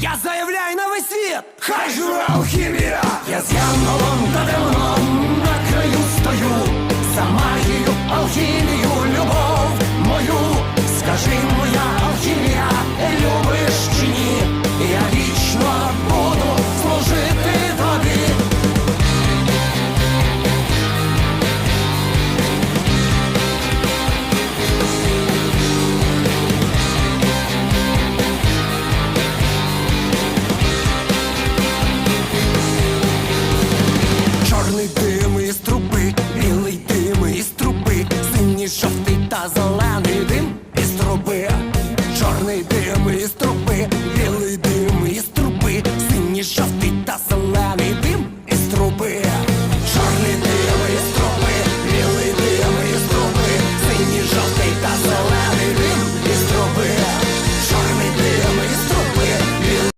Я заявляю на весь світ! Хай жує алхімія! Я з жовтий та зелений дим із труби, чорний дим із труби.